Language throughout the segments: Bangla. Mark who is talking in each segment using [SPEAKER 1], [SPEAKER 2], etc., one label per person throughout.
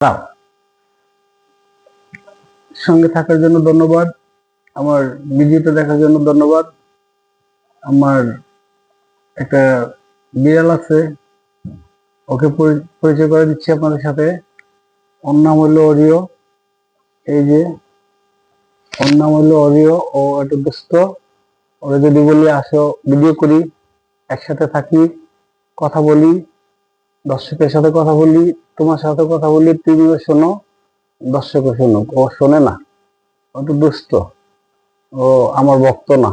[SPEAKER 1] দাও। সঙ্গে থাকার জন্য ধন্যবাদ। আমার ভিডিওটা দেখার জন্য ধন্যবাদ। আমার একটা বিড়াল আছে, ওকে পরিচয় করে দিচ্ছি আপনাদের সাথে। ওর নাম হলো অরিও। এই যে, ওর নাম হলো অরিও, ও একটু দুষ্ট ওরা যদি বলি, আসো ভিডিও করি, একসাথে থাকি, কথা বলি, দর্শকের সাথে কথা বলি তোমার সাথে কথা বলি তুমিও শোনো, দর্শকও শোনো ও শোনে না, ও তো দুষ্ট, ও আমার ভক্ত না,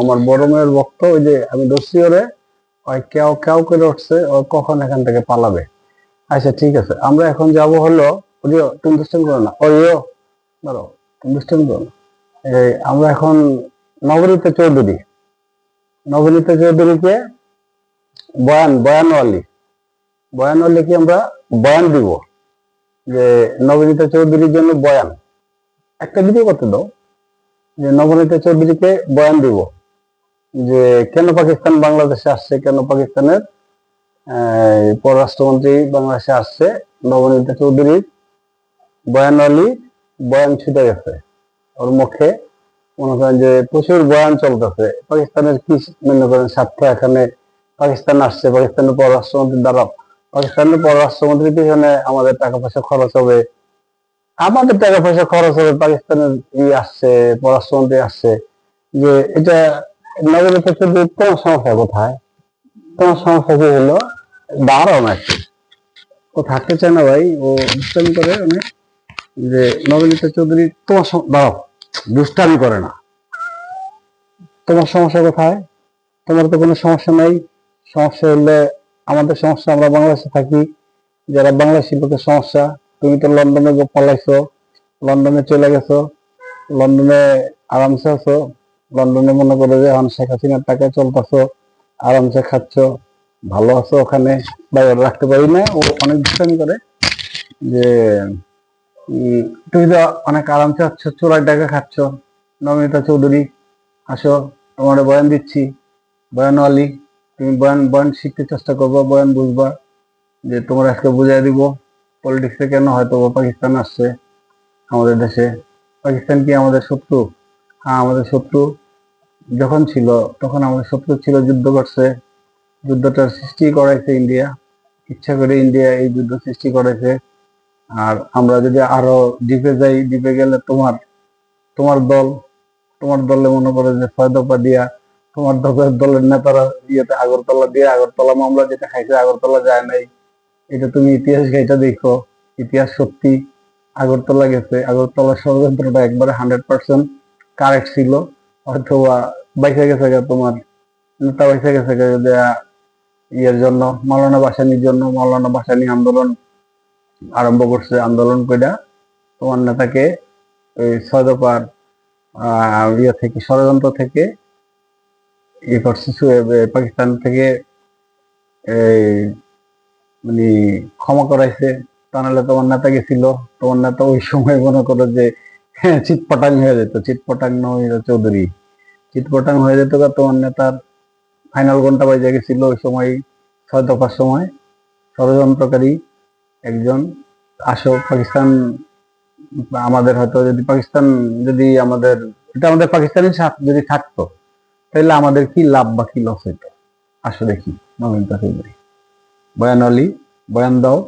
[SPEAKER 1] আমার বড় মেয়ের ভক্ত, ওই যে আমি দোষী ওরে, ওই কেউ কেউ করে উঠছে, ও কখন এখান থেকে পালাবে? আচ্ছা ঠিক আছে, আমরা এখন যাব হলো ওরিও তুমি দুষ্টামি করো না ওরিও ধরো তুমি দুষ্টামি করো না। আমরা এখন নবনীতা চৌধুরী নবনীতা চৌধুরীকে বয়ান, বয়ানওয়ালি, বয়ানওয়ালিকে আমরা বয়ান দিব যে নবনীতা চৌধুরীর জন্য বয়ান। একটা ভিডিও করতে দাও, যে নবনীতা চৌধুরীকে বয়ান দিব যে কেন পাকিস্তান বাংলাদেশে আসছে, কেন পাকিস্তানের পররাষ্ট্রমন্ত্রী বাংলাদেশে আসছে, নবনীতা চৌধুরীর বয়ানওয়ালি বয়ান ছুটে গেছে। ওর মুখে মনে করেন যে প্রচুর বয়ান চলতেছে। পাকিস্তানের কি মনে করেন স্বার্থ এখানে পাকিস্তান আসছে, পাকিস্তানের পররাষ্ট্রমন্ত্রীর দ্বারা পাকিস্তানের পররাষ্ট্রমন্ত্রীর পিছনে আমাদের টাকা পয়সা খরচ হবে। আমাদের টাকা পয়সা খরচ হবে, পাকিস্তানের ই আসছে, পররাষ্ট্রমন্ত্রী আসছে। যে এটা নবনীতা চৌধুরী তোমার সমস্যা, কোথায়? তোমার সমস্যা কি হলো, দাঁড়াও না একটু। ও থাকতে চায় না ভাই, ও দুষ্টামি করে অনেক। যে নবনীতা চৌধুরী, তোমার দাঁড়াও, দুষ্টামি করে না। তোমার সমস্যা কোথায়? তোমার তো কোনো সমস্যা নাই। সমস্যা হলে আমাদের সমস্যা, আমরা বাংলাদেশে থাকি। যারা বাংলাদেশি লোকের সমস্যা, তুমি তো লন্ডনে পালাইছো, লন্ডনে চলে গেছো, লন্ডনে আরামসে আছো, লন্ডনে মনে করো যে এখন শেখ হাসিনার টাকায় চলতেছো, আরামসে খাচ্ছ, ভালো আছো ওখানে, বাইরে রাখতে পারি না। ও অনেক দুষ্টামি করে যে তুমি তো অনেক আরামসে আছো চোরাই টাকা খাচ্ছ, নমিতা চৌধুরী, আসো, তোমার বয়ান দিচ্ছি, বয়ানওয়ালি। তুমি বয়ান বয়ান শিখতে চেষ্টা করবা, বয়ান বুঝবা, যে তোমার আজকে বুঝাই দিব। পলিটিক্সে কেন হয়তো পাকিস্তান আসছে আমাদের দেশে? পাকিস্তান কি আমাদের শত্রু? হ্যাঁ আমাদের শত্রু যখন ছিল, তখন আমাদের শত্রু ছিল যুদ্ধ করছে। যুদ্ধটার সৃষ্টি করাইছে ইন্ডিয়া। ইচ্ছা করে ইন্ডিয়া এই যুদ্ধ সৃষ্টি করেছে আর আমরা যদি আরও ডিপে যাই ডিপে গেলে তোমার তোমার দল, তোমার দলে মনে করে যে ছয় দফা তোমার দলের নেতারা ইয়েতে আগরতলা দিয়ে আগরতলা মামলা যেটা খাইছে, আগরতলা যায় নাই। এটা তুমি ইতিহাস ঘাইটা দেখো, ইতিহাস সত্যি। আগরতলা গেছে, আগরতলা ষড়যন্ত্রটা একবারে হান্ড্রেড পার্সেন্ট কারেক্ট ছিল। অথবা বাইসে গেছে তোমার, নেতা বাইসে গেছে ইয়ের জন্য, মাওলানা বাসানির জন্য, মাওলানা বাসানি আন্দোলন আরম্ভ করছে। আন্দোলন কইরা তোমার নেতাকে ওই ছয় দফার ইয়ে থেকে, ষড়যন্ত্র থেকে ইয়ে করছে পাকিস্তান থেকে মানে ক্ষমা করাইছে। তা নাহলে তোমার নেতা গেছিল। তোমার নেতা ওই সময় মনে করো যে হ্যাঁ চিটপটাং হয়ে যেত। চিটপটাং নয় চৌধুরী। চিটপটাং হয়ে যেত তোমার নেতার ফাইনাল ঘণ্টা বাজে গেছিল ওই সময় ছয় দফার সময়। ষড়যন্ত্রকারী একজন আসো, পাকিস্তান, আমাদের হয়তো যদি পাকিস্তান, যদি আমাদের, এটা আমাদের পাকিস্তানের সাথে যদি থাকতো। তাহলে আমাদের কি লাভ বা কি লস হইতো? আসো দেখি নবীনতা চৌধুরী বয়ান অলি, বয়ান দাও।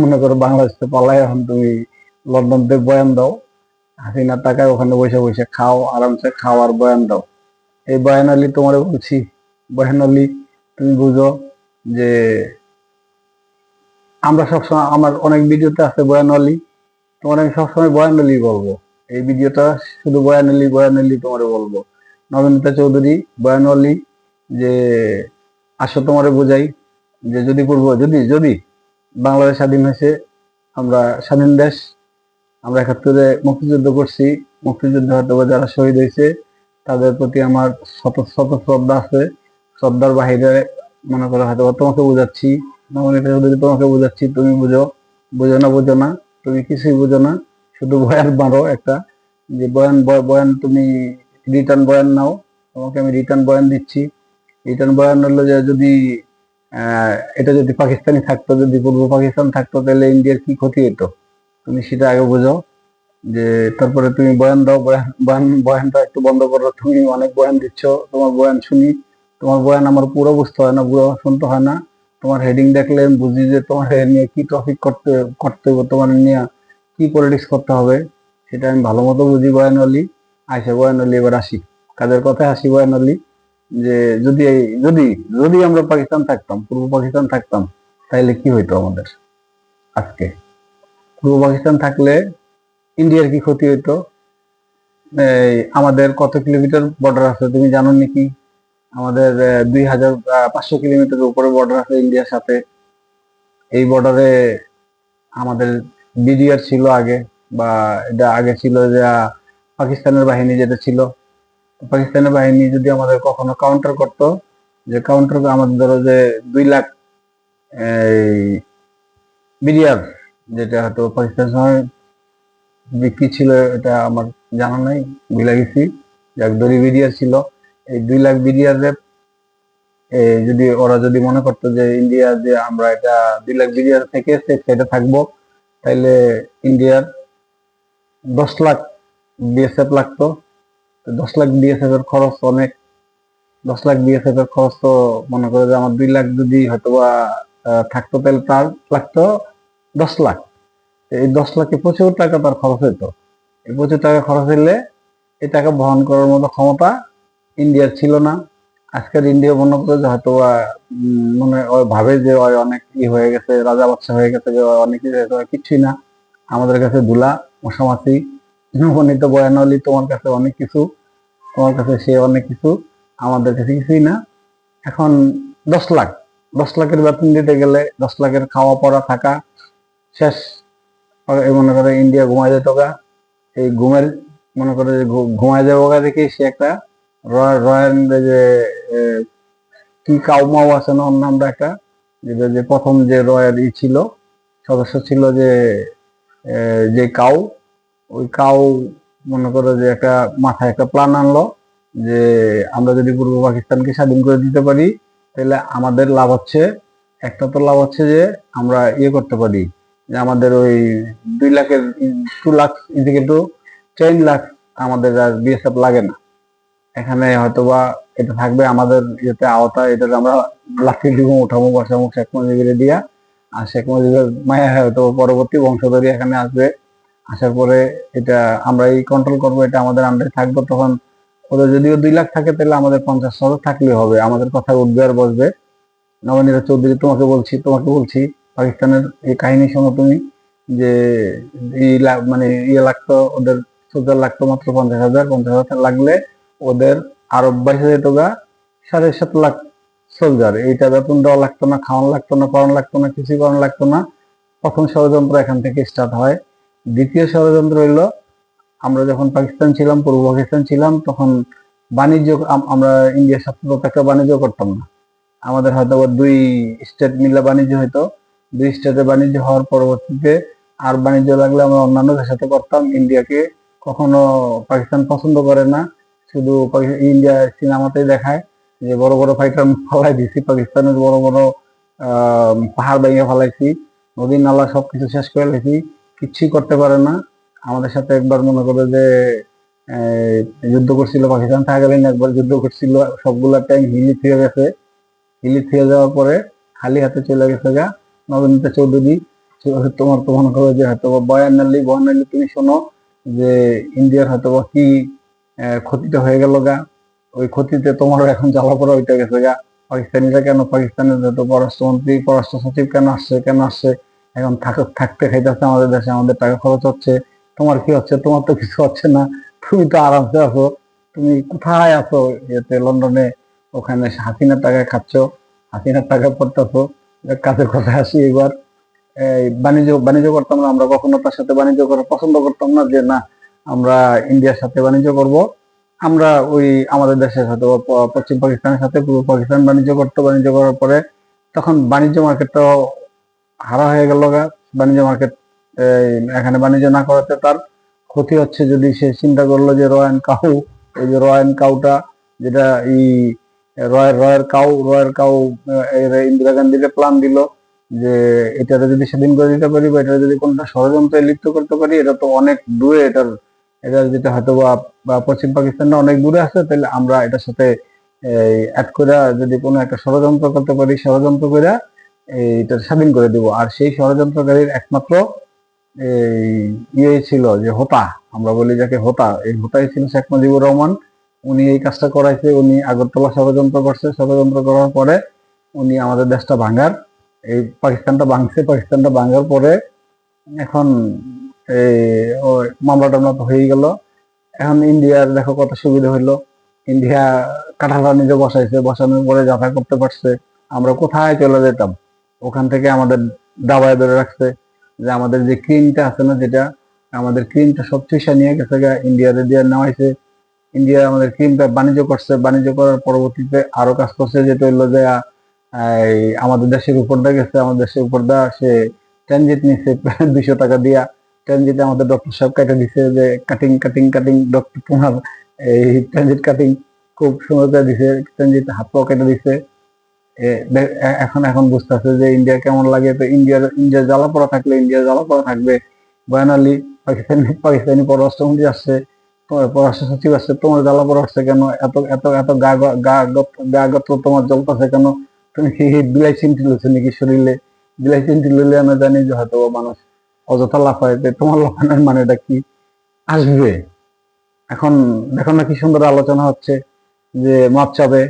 [SPEAKER 1] মনে করো বাংলাদেশে পালাই, এখন তুমি লন্ডন থেকে বয়ান দাও। হাসিনার টাকায় ওখানে বসে বসে খাও, আরামসে খাও আর বয়ান দাও। এই বয়ান অলি তোমার বলছি, বয়ান অলি, তুমি বুঝো যে আমরা সবসময়, আমার অনেক ভিডিওতে আছে বয়ান অলি, তোমার আমি সবসময় বয়ান অলি বলব। এই ভিডিওটা শুধু বয়ান অলি বয়ান অলি তোমার বলব। নবনীতা চৌধুরী, বয়ান অলি যে আসো তোমারে বোঝাই, যে যদি পূর্ব, যদি যদি বাংলাদেশ স্বাধীন হয়েছে, আমরা স্বাধীন দেশ, আমরা একাত্তরে মুক্তিযুদ্ধ করছি, মুক্তিযুদ্ধে হয়তো যারা শহীদ হয়েছে, তাদের প্রতি আমার শত শত শ্রদ্ধা আছে, শ্রদ্ধার বাহিরে মনে করো হয়তো তোমাকে বোঝাচ্ছি, নবনীতা চৌধুরী তোমাকে বোঝাচ্ছি, তুমি বুঝো বুঝো না বুঝো না, তুমি কিছুই বুঝো না, শুধু বয়ান মারো একটা, যে বয়ান বয়- বয়ান তুমি রিটার্ন বয়ান নাও। তোমাকে আমি রিটার্ন বয়ান দিচ্ছি। রিটার্ন বয়ান হলো যে যদি এটা যদি পাকিস্তানি থাকতো, যদি পূর্ব পাকিস্তান থাকতো, তাহলে ইন্ডিয়ার কি ক্ষতি হতো তুমি সেটা আগে বুঝো যে তারপরে তুমি বয়ান দাও, বয়ান বয়ান, বয়ানটা একটু বন্ধ করো। তুমি অনেক বয়ান দিচ্ছ, তোমার বয়ান শুনি। তোমার বয়ান আমার পুরো বুঝতে হয় না, পুরো শুনতে হয় না। তোমার হেডিং দেখলে আমি বুঝি যে তোমার নিয়ে কি টপিক করতে করতে হবে তোমার নিয়ে কি পলিটিক্স করতে হবে, সেটা আমি ভালো মতো বুঝি বয়ান অলি আইসা বয়ান অলি এবার আসি। কাদের কথায় আসি বয়ানলি যে যদি যদি যদি আমরা পাকিস্তান থাকতাম, পূর্ব পাকিস্তান থাকতাম তাহলে কি হইতো আমাদের আজকে? পূর্ব পাকিস্তান থাকলে ইন্ডিয়ার কি ক্ষতি হইতো? এই আমাদের কত কিলোমিটার বর্ডার আছে, তুমি জানো নাকি? আমাদের দুই হাজার পাঁচশো কিলোমিটার উপরে বর্ডার আছে ইন্ডিয়ার সাথে। এই বর্ডারে আমাদের বিডিআর ছিল আগে, বা এটা আগে ছিল যে পাকিস্তানের বাহিনী যেটা ছিল পাকিস্তানের বাহিনী যদি আমাদের কখনো কাউন্টার করতো, যে কাউন্টার আমাদের ধরো যে দুই লাখ বিডিআর, যেটা হয়তো পাকিস্তান সময় বিক্রি ছিল, এটা আমার জানা নাই, ভুলে গেছি। যাক, দড়ি বিডিআর ছিল। এই দুই লাখ বিডিআর যদি ওরা যদি মনে করতো যে ইন্ডিয়া যে আমরা এটা দুই লাখ বিডিআর থেকে সেটা থাকব, তাইলে ইন্ডিয়ার দশ লাখ বিএসএফ লাগতো। দশ লাখ বিএসএফ এর খরচ অনেক। দশ লাখ বিএসএফ এর খরচ তো মনে করে যে আমার দুই লাখ যদি হয়তো বা থাকতো তাহলে তার লাগতো দশ লাখ। এই দশ লাখে প্রচুর টাকা তার খরচ হইতো। এই প্রচুর টাকা খরচ হইলে এই টাকা বহন করার মতো ক্ষমতা ইন্ডিয়ার ছিল না। আজকের ইন্ডিয়া মনে করে যে হয়তো মনে ওই ভাবে যে ওই অনেক ই হয়ে গেছে, রাজা বাচ্চা হয়ে গেছে যে অনেক কিছুই না। আমাদের কাছে ধুলা মশামাছি নবনীত বয়ানলি তোমার কাছে অনেক কিছু, তোমার কাছে সে অনেক কিছু, আমাদের কাছে কিছুই না। এখন দশ লাখ, দশ লাখের বেতন দিতে গেলে দশ লাখের খাওয়া পড়া থাকা শেষ। মনে করে ইন্ডিয়া ঘুমাই যেত এই ঘুমের মনে করে যে ঘুমায় যাব দেখে সে একটা রয়্যাল রয়্যাল যে কি কাউ মাউ আছে না নামটা একটা, যেটা যে প্রথম যে রয়্যাল ই ছিল, সদস্য ছিল যে যে কাউ ওই কাউ মনে করো যে একটা মাথায় একটা প্ল্যান আনলো যে আমরা যদি পূর্ব পাকিস্তানকে স্বাধীন করে দিতে পারি, তাহলে আমাদের লাভ হচ্ছে, একটা তো লাভ হচ্ছে যে আমরা ইয়ে করতে পারি। যে আমাদের ওই দুই লাখের টু লাখ ইদিকে টু টেন লাখ আমাদের আর বিএসএফ লাগে না। এখানে হয়তোবা এটা থাকবে আমাদের ইয়েতে আওতা এটা আমরা লাঠি দিব উঠামো, বসামো শেখ মুজিবের দিয়া। আর শেখ মুজিবের মায়া হয়তো পরবর্তী বংশধরী এখানে আসবে। আসার পরে এটা আমরা এই কন্ট্রোল করব, এটা আমাদের আন্ডারে থাকব, তখন ওদের যদিও দুই লাখ থাকে, তাহলে আমাদের পঞ্চাশ শত থাকলে হবে। আমাদের কথা উঠবে আর বসবে। নবনীতা চৌধুরী, তোমাকে বলছি তোমাকে বলছি, পাকিস্তানের এই কাহিনী শোনো তুমি, যে এই মানে ইয়ে লাগতো, ওদের সোলজার লাগতো মাত্র পঞ্চাশ হাজার পঞ্চাশ হাজার লাগলে ওদের আরও বাইশ হাজার টাকা সাড়ে সাত লাখ সোলজার এইটা বেতন দেওয়া লাগতো না, খাওয়ানো লাগতো না পড়ানো লাগতো না, কিছুই করানো লাগতো না। প্রথম ষড়যন্ত্র এখান থেকে স্টার্ট হয়। দ্বিতীয় ষড়যন্ত্র হইল, আমরা যখন পাকিস্তান ছিলাম, পূর্ব পাকিস্তান ছিলাম, তখন বাণিজ্য আমরা ইন্ডিয়ার সাথে একটা বাণিজ্য করতাম না। আমাদের হয়তো দুই স্টেট মিলে বাণিজ্য হইতো। দুই স্টেটে বাণিজ্য হওয়ার পরবর্তীতে আর বাণিজ্য লাগলে আমরা অন্যান্য দেশের সাথে করতাম। ইন্ডিয়াকে কখনো পাকিস্তান পছন্দ করে না। শুধু ইন্ডিয়া সিনেমাতেই দেখায় যে বড় বড় ফাইটার ফলাই দিছি, পাকিস্তানের বড় বড় পাহাড় ভেঙে ফেলাইছি নদী নালা সবকিছু শেষ করে লেছি কিচ্ছুই করতে পারে না। আমাদের সাথে একবার মনে করে যে যুদ্ধ করছিল পাকিস্তান থাকাকালীন একবার যুদ্ধ করছিল, সবগুলা ট্যাঙ্ক হিলি ফিরে গেছে। হিলি ফিরে যাওয়ার পরে খালি হাতে চলে গেছে গা। নবনীতা চৌধুরী, তোমার তো মনে করো যে হয়তো বয়ান নালি বয়ান নালি তুমি শোনো যে, ইন্ডিয়ার হয়তো কি ক্ষতিটা হয়ে গেল গা। ওই ক্ষতিতে তোমারও এখন জ্বালা পড়া হইতে গেছে গা। পাকিস্তানিরা কেন, পাকিস্তানের যত পররাষ্ট্রমন্ত্রী, পররাষ্ট্র সচিব কেন আসছে কেন আসছে? এখন থাক- থাকতে খাইতেছে আমাদের দেশে, আমাদের টাকা খরচ হচ্ছে। তোমার কি হচ্ছে? তোমার তো কিছু হচ্ছে না। তুমি তো আরামসে আছো। তুমি কোথায় আছো? এতে লন্ডনে। ওখানে হাসিনার টাকায় খাচ্ছ। হাসিনার টাকা পড়তেছো। কাজের কথা আসি এবার। এই বাণিজ্য বাণিজ্য করতাম না, আমরা কখনো তার সাথে বাণিজ্য করা পছন্দ করতাম না যে, না, আমরা ইন্ডিয়ার সাথে বাণিজ্য করব। আমরা ওই আমাদের দেশের সাথে পশ্চিম পাকিস্তানের সাথে, পূর্ব পাকিস্তান বাণিজ্য করতো। বাণিজ্য করার পরে তখন বাণিজ্য মার্কেটটা হারা হয়ে গেল বাণিজ্য মার্কেট এখানে বাণিজ্য না করাতে তার ক্ষতি হচ্ছে যদি সে চিন্তা করল যে রয়্যান কাউ এই যে রয়্যান কাউটা যেটা এই রয়ের রয়ের কাউ রয়ের কাউ ইন্দিরা গান্ধীকে প্ল্যান দিল যে এটারে যদি সেদিন করে দিতে পারি বা এটা যদি কোনটা ষড়যন্ত্রে লিপ্ত করতে পারি, এটা তো অনেক দূরে, এটার এটা যেটা হয়তো বা পশ্চিম পাকিস্তানটা অনেক দূরে আছে, তাহলে আমরা এটার সাথে অ্যাড করে যদি কোনো একটা ষড়যন্ত্র করতে পারি, ষড়যন্ত্র করে এইটা স্বাধীন করে দিব। আর সেই ষড়যন্ত্রকারীর একমাত্র ইয়ে ছিল যে হোতা। আমরা বলি যাকে হোতা। এই হোতাই ছিল শেখ মুজিবুর রহমান। উনি এই কাজটা করাইছে। উনি আগরতলা ষড়যন্ত্র করছে। ষড়যন্ত্র করার পরে উনি আমাদের দেশটা ভাঙার। এই পাকিস্তানটা ভাঙছে। পাকিস্তানটা ভাঙার পরে এখন এই মামলা টামলা তো হয়ে গেল। এখন ইন্ডিয়ার দেখো কত সুবিধা হইল। ইন্ডিয়া কাঁঠালটা নিজে বসাইছে। বসানোর পরে যাতায়াত করতে পারছে। আমরা কোথায় চলে যেতাম? ওখান থেকে আমাদের দাবায় ধরে রাখছে যে আমাদের যে ক্রিমটা আছে না যেটা, আমাদের ক্রিমটা সব চুষা নিয়ে গেছে ইন্ডিয়াতে দিয়ে নেওয়া হয়েছে ইন্ডিয়া আমাদের ক্রিমটা বাণিজ্য করছে। বাণিজ্য করার পরবর্তীতে আরও কাজ করছে, যেটা হইল যে আমাদের দেশের উপর দিয়ে গেছে। আমাদের দেশের উপর দা সে ট্রানজিট নিচ্ছে দুইশো টাকা দিয়া। ট্রানজিটে আমাদের ডক্টর সাহেব কেটে দিছে যে কাটিং কাটিং কাটিং ডক্টর তোমার এই ট্রানজিট কাটিং খুব সুন্দর করে দিছে। ট্রানজিট হাত পাও কেটে দিছে। দে- এখন এখন বুঝতেছে যে ইন্ডিয়া কেমন লাগে, তো ইন্ডিয়ার ইন্ডিয়া জ্বালা পড়া থাকলে ইন্ডিয়া জ্বালা পড়া থাকবে। বয়ানালি পাকিস্তানি পাকিস্তানি পররাষ্ট্রমন্ত্রী আসছে তোমার পররাষ্ট্র সচিব আসছে, তোমার জ্বালা পড়া আসছে কেন? এত এত এত গা, গ- গা, গত তোমার জ্বলতেছে কেন? তুমি কি বিলাই চিন্তি লইছো নাকি শরীরে? বিলাই চিন্তি লইলে আমরা জানি যে হয়তো মানুষ অযথা লাফায়, যে তোমার লাফানোর মানেটা কি? আসবে। এখন দেখো না কি সুন্দর আলোচনা হচ্ছে যে মাপ চাবে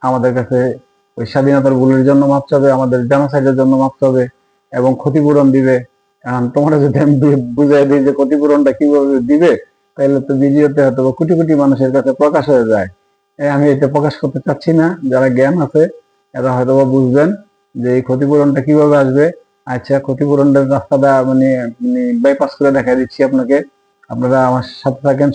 [SPEAKER 1] আমাদের কাছে ওই স্বাধীনতার ভুলের জন্য মাপ চাবে, আমাদের জেনোসাইডের জন্য মাপ চাবে এবং ক্ষতিপূরণ দিবে। এখন তোমরা যদি আমি বুঝাই দিই যে ক্ষতিপূরণটা কীভাবে দিবে তাহলে তো ভিডিওতে হয়তো কোটি কোটি মানুষের কাছে প্রকাশ হয়ে যায়। আমি এটা প্রকাশ করতে চাচ্ছি না। যারা জ্ঞান আছে, এরা হয়তো বুঝবেন যে এই ক্ষতিপূরণটা কীভাবে আসবে। আচ্ছা ক্ষতিপূরণের রাস্তাটা মানে মানে বাইপাস করে দেখা দিচ্ছি আপনাকে। আপনারা আমার সাথে থাকেন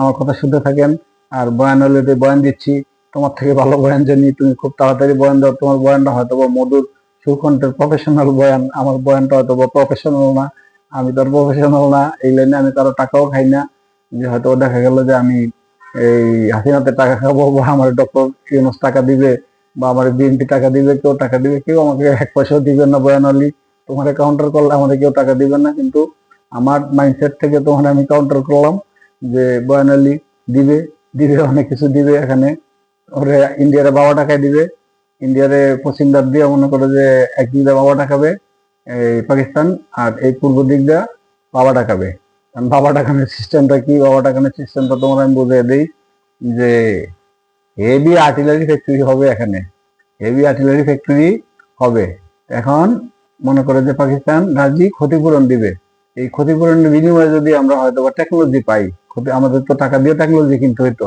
[SPEAKER 1] আমার কথা শুনতে থাকেন। আর বয়ান হলে বয়ান দিচ্ছি। তোমার থেকে ভালো বয়ান জানি, তুমি খুব তাড়াতাড়ি বয়ান দাও, তোমার বয়ানটা হয়তো বা মধুর সুকণ্ঠের প্রফেশনাল বয়ান, আমার বয়ানটা হয়তো বা প্রফেশনাল না, আমি তো প্রফেশনাল না, এই লাইনে আমি কারও টাকাও খাই না, যে হয়তো দেখা গেল যে আমি এই হাসিনাতে টাকা খাব, বা আমার ডক্টর ইউনুস টাকা দিবে, বা আমার বিএনপি টাকা দিবে, কেউ টাকা দিবে, কেউ আমাকে এক পয়সাও দিবে না বয়ান আলী তোমার কাউন্টার করলে আমাদের কেউ টাকা দিবে না, কিন্তু আমার মাইন্ডসেট থেকে তোমার আমি কাউন্টার করলাম, যে বয়ান আলী দিবে দিবে, অনেক কিছু দিবে এখানে ওরে ইন্ডিয়ারে বাবা টাকায় দিবে। ইন্ডিয়ারে পশ্চিম দাঁত দিয়ে মনে করে যে এক দিক দিয়ে বাবা টাকাবে, এই পাকিস্তান, আর এই পূর্ব দিক বাবা টাকাবে। কারণ বাবা টাকানোর সিস্টেমটা কি? বাবা টাকানোর সিস্টেমটা তোমার আমি বুঝিয়ে দিই যে হেভি আর্টিলারি ফ্যাক্টরি হবে এখানে। হেভি আর্টিলারি ফ্যাক্টরি হবে। এখন মনে করে যে পাকিস্তান রাজি ক্ষতিপূরণ দিবে। এই ক্ষতিপূরণের বিনিময়ে যদি আমরা হয়তো বা টেকনোলজি পাই, ক্ষতি, আমাদের তো টাকা দিয়ে টেকনোলজি কিনতে হইতো।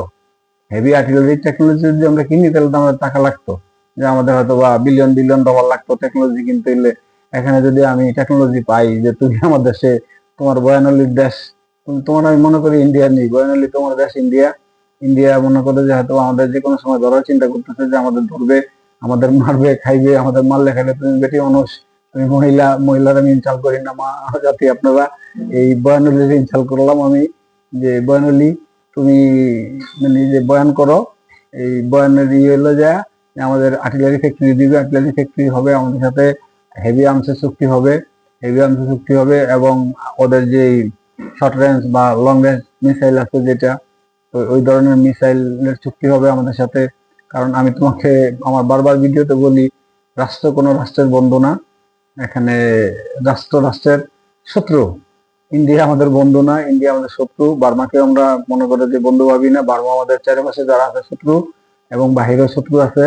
[SPEAKER 1] হেভি আর্টিলারি টেকনোলজি যদি আমরা কিনি, তাহলে তো আমাদের টাকা লাগতো। যে আমাদের হয়তো বা বিলিয়ন বিলিয়ন ডলার লাগতো টেকনোলজি কিনতে হইলে। এখানে যদি আমি টেকনোলজি পাই, যে তুমি আমার দেশে তোমার বয়ানলির দেশ তোমার আমি মনে করি ইন্ডিয়া নেই। বয়ানলি তোমার দেশ ইন্ডিয়া ইন্ডিয়া মনে করে যে হয়তো আমাদের যে কোনো সময় ধরার চিন্তা করতেছে যে আমাদের ধরবে, আমাদের মারবে, খাইবে, আমাদের মারলে খাইলে তুমি বেটি মানুষ, তুমি মহিলা, মহিলারা আমি ইনসাল করি না, মা, জাতি আপনারা। এই বয়ানলির ইনসাল করলাম আমি, যে বয়ানলি তুমি মানে যে বয়ান করো, এই বয়ানের ইয়ে হলো যা আমাদের আর্টিলারি ফ্যাক্টরি দিবে, আর্টিলারি ফ্যাক্টরি হবে, আমাদের সাথে হেভি আর্মসের চুক্তি হবে হেভি আর্মসের চুক্তি হবে এবং ওদের যে শর্ট রেঞ্জ বা লং রেঞ্জ মিসাইল আছে যেটা, ওই ধরনের মিসাইলের চুক্তি হবে আমাদের সাথে। কারণ আমি তোমাকে আমার বারবার ভিডিওতে বলি, রাষ্ট্র কোনো রাষ্ট্রের বন্ধু না। এখানে রাষ্ট্র, রাষ্ট্রের শত্রু। ইন্ডিয়া আমাদের বন্ধু না, ইন্ডিয়া আমাদের শত্রু। বার্মাকে আমরা মনে করে যে বন্ধু ভাবি না। বার্মা আমাদের চারিপাশে যারা আছে শত্রু এবং বাহিরেও শত্রু আছে।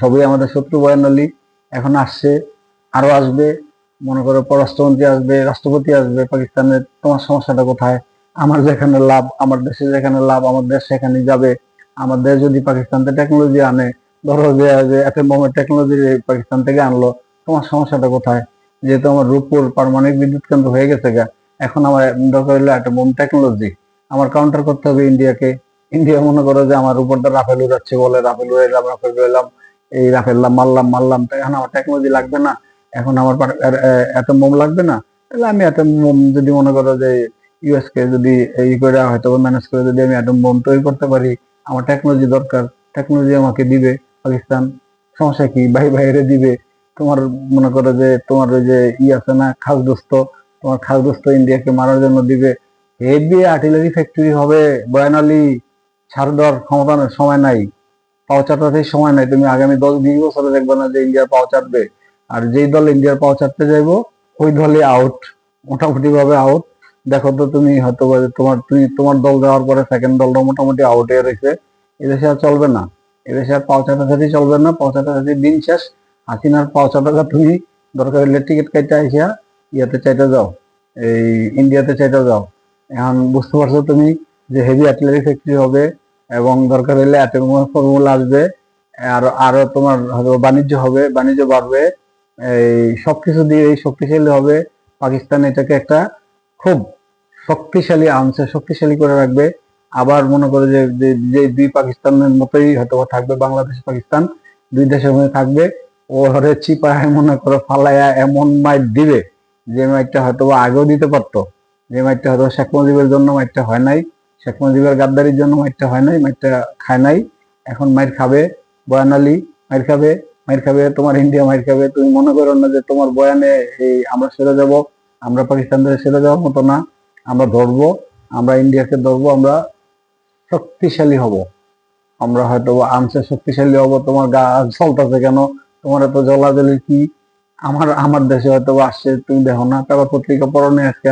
[SPEAKER 1] সবই আমাদের শত্রু বয়ানলি। এখন আসছে, আরও আসবে, মনে করো পররাষ্ট্রমন্ত্রী আসবে, রাষ্ট্রপতি আসবে পাকিস্তানের তোমার সমস্যাটা কোথায়? আমার যেখানে লাভ, আমার দেশে যেখানে লাভ, আমার দেশ সেখানে যাবে। আমার দেশ যদি পাকিস্তান থেকে টেকনোলজি আনে, ধরো যে এত বোমের টেকনোলজি পাকিস্তান থেকে আনলো, তোমার সমস্যাটা কোথায়? যেহেতু আমার রূপপুর পারমাণবিক বিদ্যুৎ কেন্দ্র হয়ে গেছে গা, এখন আমার দরকার হলো একটা বোম টেকনোলজি আমার কাউন্টার করতে হবে ইন্ডিয়াকে ইন্ডিয়া মনে করো যে আমার উপরটা রাফেল উড়াচ্ছে বলে, রাফেল উড়াইলাম রাফেল উড়াইলাম এই রাফেললাম মারলাম মারলাম। তো এখন আমার টেকনোলজি লাগবে না। এখন আমার এত মোম লাগবে না? তাহলে আমি এত মোম যদি মনে করো যে ইউএস কে যদি ই করে, হয়তো ম্যানেজ করে যদি আমি অ্যাটম বোম তৈরি করতে পারি, আমার টেকনোলজি দরকার। টেকনোলজি আমাকে দিবে, পাকিস্তান। সমস্যা কি? ভাই ভাইরে দিবে। তোমার মনে করো যে তোমার ওই যে ই আছে না, খাসদোস্ত, তোমার খাসদোস্ত ইন্ডিয়াকে মারার জন্য দিবে। হেভি আর্টিলারি ফ্যাক্টরি হবে, বয়ানালি ছাড় দেওয়ার ক্ষমতা সময় নাই। পাও চাটাতে সময় নাই। তুমি আগামী দশ, বিশ বছরে দেখবে না যে ইন্ডিয়ার পাও চাটবে। আর যেই দল ইন্ডিয়ার পাও চাটতে যাইবো, ওই দলই আউট মোটামুটি ভাবে আউট দেখো তো তুমি হয়তো তোমার, তুমি তোমার দল যাওয়ার পরে সেকেন্ড দলটা মোটামুটি আউট হয়ে রয়েছে। এদেশে আর চলবে না। এদেশে আর পাও চাটাচাটি চলবে না। পাও চাটাচাটি দিন শেষ। হাসিনার পাও টাকা তুমি দরকার হলে টিকিট কাটতে আসিয়া ইয়াতে চাইতে যাও। এই ইন্ডিয়াতে চাইতে যাও। এখন বুঝতে পারছ তুমি যে হেভি আর্টিলারি ফ্যাক্টরি হবে এবং দরকার হলে অ্যাটমিক ফর্মুলা আসবে, আর আরও তোমার হয়তো বাণিজ্য হবে, বাণিজ্য বাড়বে। এই সবকিছু দিয়ে এই শক্তিশালী হবে। পাকিস্তান এটাকে একটা খুব শক্তিশালী আনছে, শক্তিশালী করে রাখবে। আবার মনে করে যে- যে দুই পাকিস্তানের মতোই হয়তো থাকবে, বাংলাদেশ পাকিস্তান, দুই দেশের মধ্যে থাকবে। ও হরে চিপায় মনে করো ফালাইয়া এমন মাইট দিবে যে মাইটটা হয়তো আগেও দিতে পারতো। যে মাইটটা হয়তো শেখ মুজিবের জন্য মাইটটা হয় নাই, শেখ মুজিবের গাদ্দারির জন্য মাইটটা হয় নাই, মাইটটা খায় নাই, এখন মাইর খাবে, বয়ান আলী মাইর খাবে মাইর খাবে, তোমার ইন্ডিয়া মাইর খাবে, তুমি মনে করো না যে তোমার বয়ানে এই আমরা সেরে যাব, আমরা পাকিস্তান থেকে সেরে যাওয়ার মতো না, আমরা ধরবো, আমরা ইন্ডিয়াকে ধরবো, আমরা শক্তিশালী হব। আমরা হয়তো আনসে শক্তিশালী হব, তোমার গা চলতেছে কেন? তোমার এত জলাজলি কি? আমার আমার দেশে হয়তো আসছে, তুমি দেখো না। তারপর পত্রিকা পড়নে আজকে,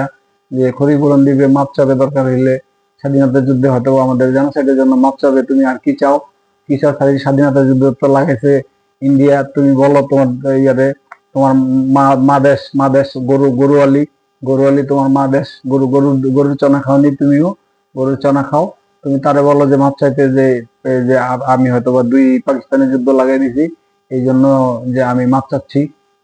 [SPEAKER 1] যে ক্ষতিপূরণ দিবে, মাপ চাবে দরকার হইলে স্বাধীনতা যুদ্ধে হয়তো আমাদের জনসাইডের জন্য মাপ চাবে তুমি আর কি চাও? কি চাও? স্বাধীনতা যুদ্ধ তো লাগাইছে ইন্ডিয়া, তুমি বলো তোমার ইয়ারে তোমার মা মা দেশ মা দেশ, গরু, গরুয়ালি। গরুয়ালি তোমার মা দেশ, গরু গরু গরুর চনা খাওনি তুমিও, গরুর চনা খাও। তুমি তারে বলো যে মাপ চাইতে যে আমি হয়তো বা দুই পাকিস্তানের যুদ্ধ লাগাই দিছি। এই জন্য যে আমি মাপ চাচ্ছি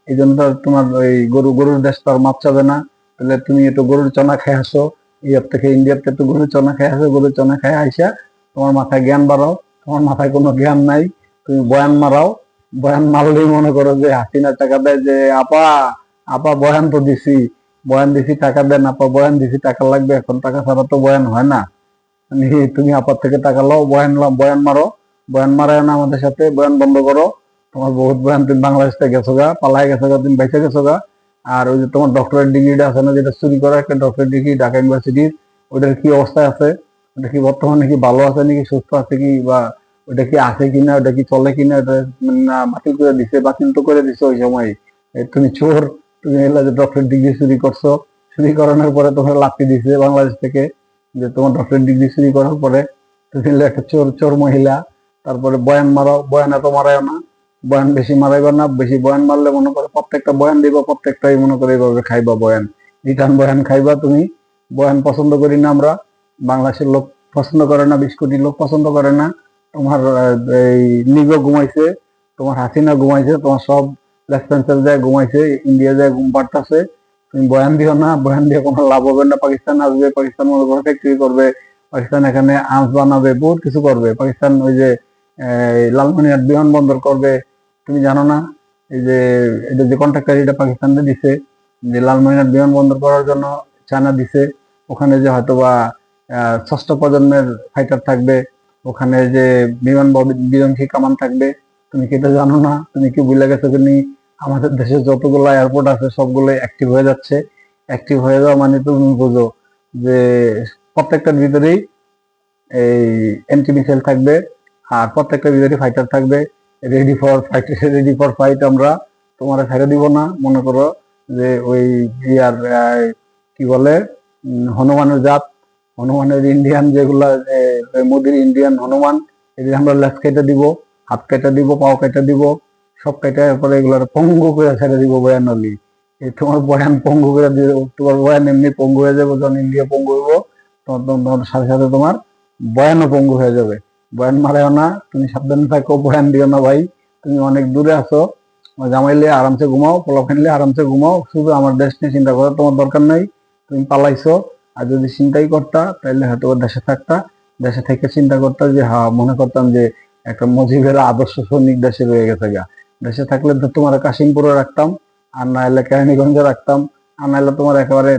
[SPEAKER 1] এই জন্য তোমার ওই গরু, গরুর দেশ তো আর মাপ চাবে না। তাহলে তুমি একটু গরুর চনা খেয়ে আসো। ইয়ার থেকে ইন্ডিয়ার থেকে একটু গরুর চনা খেয়ে আসো, গরুর চনা খেয়ে আইসা তোমার মাথায় জ্ঞান বাড়াও। তোমার মাথায় কোনো জ্ঞান নাই, তুমি বয়ান মারাও। বয়ান মারলেই মনে করো যে হাসিনা টাকা দেয় যে, আপা আপা বয়ান তো দিছি, বয়ান দিছি টাকা দেন, আপা বয়ান দিছি টাকা লাগবে, এখন টাকা ছাড়া তো বয়ান হয় না। তুমি আপার থেকে টাকা লও, বয়ান বয়ান মারো। বয়ান মারায় না আমাদের সাথে, বয়ান বন্ধ করো। তোমার বহুত বয়ান তুমি বাংলাদেশ থেকে গেছো গা, পালায় গেছো গা, তুমি বেঁচে গেছো গা। আর ওই যে তোমার ডক্টরেট ডিগ্রিটা আছে না, যেটা চুরি করা একটা ডক্টরেট ডিগ্রি ঢাকা ইউনিভার্সিটির ওটার কি অবস্থায় আছে? ওটা কি বর্তমানে কি ভালো আছে নাকি, সুস্থ আছে কি, বা ওটা কি আছে কিনা, ওটা কি চলে কিনা, ওটা মানে না, বাতিল করে দিছে, বাতিল তো করে দিছে ওই সময়। তুমি চোর, তুমি এলা যে ডক্টরেট ডিগ্রি চুরি করছ, চুরি করানোর পরে তোমার লাপি দিছে বাংলাদেশ থেকে, যে তোমার ডক্টরেট ডিগ্রি চুরি করার পরে, তুমি একটা চোর চোর মহিলা, তারপরে বয়ান মারাও, বয়ান এত মারাও না। বয়ান বেশি মারাইবা না, বেশি বয়ান মারলে মনে করো প্রত্যেকটা বয়ান দিব, প্রত্যেকটাই মনে করে এইভাবে খাইবা বয়ান। রিটার্ন বয়ান খাইবা তুমি। বয়ান পছন্দ করি না আমরা। বাংলাদেশের লোক পছন্দ করে না, বিশ কোটি লোক পছন্দ করে না। তোমার এই নিগো ঘুমাইছে, তোমার হাসিনা ঘুমাইছে, তোমার সব লেফটেন্সার যায় ঘুমাইছে, ইন্ডিয়া যায় ঘুম পাড়তাছে। তুমি বয়ান দিও না, বয়ান দিয়ে কোনো লাভ হবে না। পাকিস্তান আসবে, পাকিস্তান মনে করো ফ্যাক্টরি করবে। পাকিস্তান এখানে আঁচ বানাবে, বহুত কিছু করবে। পাকিস্তান ওই যে এই লালমনিরহাট বিমানবন্দর করবে। তুমি জানো না, এই যে, এটা যে কন্ট্রাক্টর এটা পাকিস্তানকে দিছে, যে লালমনিরহাট বিমানবন্দর করার জন্য চায়না দিছে, ওখানে যে হয়তোবা ষষ্ঠ প্রজন্মের ফাইটার থাকবে, ওখানে যে বিমান বব- কামান থাকবে, তুমি কি এটা জানো না? তুমি কি বুঝলে গেছো কি আমাদের দেশে যতগুলো এয়ারপোর্ট আছে, সবগুলো অ্যাক্টিভ হয়ে যাচ্ছে। অ্যাক্টিভ হয়ে যাওয়া মানে তুমি বুঝো যে প্রত্যেকটার ভিতরেই এই এন্টি মিসাইল থাকবে, আর প্রত্যেকটার ভিতরে ফাইটার থাকবে। Ready for fight ready for fight আমরা তোমার ছেড়ে দিব না। মনে করো যে ওই ইয়ার কি বলে হনুমানের জাত, হনুমানের ইন্ডিয়ান যেগুলা মোদির ইন্ডিয়ান হনুমান এগুলো আমরা লেস কেটে দিব, হাত কেটে দিব, পাও কেটে দিব, সব কেটে পরে এগুলো পঙ্গু করে ছেড়ে দিব বয়ান অলি তোমার বয়ান পঙ্গু করে দিয়ে তোমার বয়ান এমনি পঙ্গু হয়ে যাবে, যখন ইন্ডিয়া পঙ্গু হইব তোমার সাথে সাথে তোমার বয়ানও পঙ্গু হয়ে যাবে। বয়ান মারাও না, তুমি সাবধানে থাকো, বয়ান দিও না ভাই। তুমি অনেক দূরে আছো জামাইলে আরামসে ঘুমাও পোলা ফেনলে আরামসে ঘুমাও। শুধু আমার দেশ নিয়ে চিন্তা করার তোমার দরকার নাই, তুমি পালাইছো। আর যদি চিন্তাই করতা তাহলে হয়তো দেশে থাকতা। দেশে থেকে চিন্তা করতাম যে হ্যাঁ মনে করতাম যে, একটা মজিবের আদর্শ সৈনিক দেশে রয়ে গেছে গা। দেশে থাকলে তো তোমার কাশিমপুরে রাখতাম, আর না হলে কেরানীগঞ্জে রাখতাম। আর না হলে তোমার একেবারে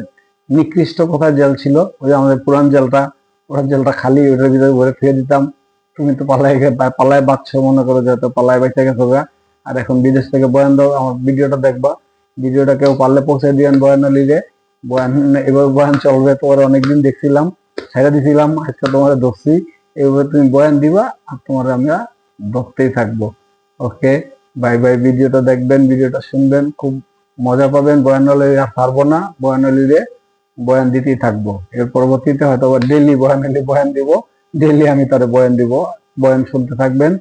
[SPEAKER 1] নিকৃষ্ট কোথায় জেল ছিল, ওই আমাদের পুরান জেলটা। পুরান জেলটা খালি ওটার ভিতরে ভরে ফিরে দিতাম। তুমি তো পালায় গে- পালায় বাঁচছো, মনে করো যে তো পালায় বেঁচে গেছো আর এখন বিদেশ থেকে বয়ান দাও, আমার ভিডিওটা দেখবা। ভিডিওটা কেউ পারলে পৌঁছে দিবেন বয়ান লিগে বয়ান এবার বয়ান চলবে, তোমার অনেকদিন দেখছিলাম, ছেড়ে দিছিলাম, আজকে তোমার ধরছি। এভাবে তুমি বয়ান দিবা, আর তোমার আমরা ধরতেই থাকব। Okay, bye bye. ভিডিওটা দেখবেন, ভিডিওটা শুনবেন, খুব মজা পাবেন। বয়ান লিগে আর পারব না, বয়ান লিগে বয়ান দিতেই থাকব। এর পরবর্তীতে হয়তো আবার ডেলি বয়ান বয়ান দিব। ডেলি আমি তার বয়ান দিব। বয়ান শুনতে থাকবেন।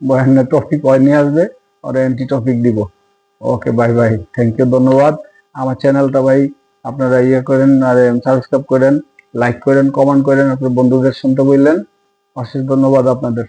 [SPEAKER 1] বয়ানের টপিক হয় নিয়ে আসবে। আর অ্যান্টি টপিক দিব। Okay bye bye thank you ধন্যবাদ। আমার চ্যানেলটা ভাই আপনারা ইয়ে করেন, আর সাবস্ক্রাইব করেন লাইক করেন কমেন্ট করেন, আপনার বন্ধুদের শুনতে বললেন। অশেষ ধন্যবাদ আপনাদের।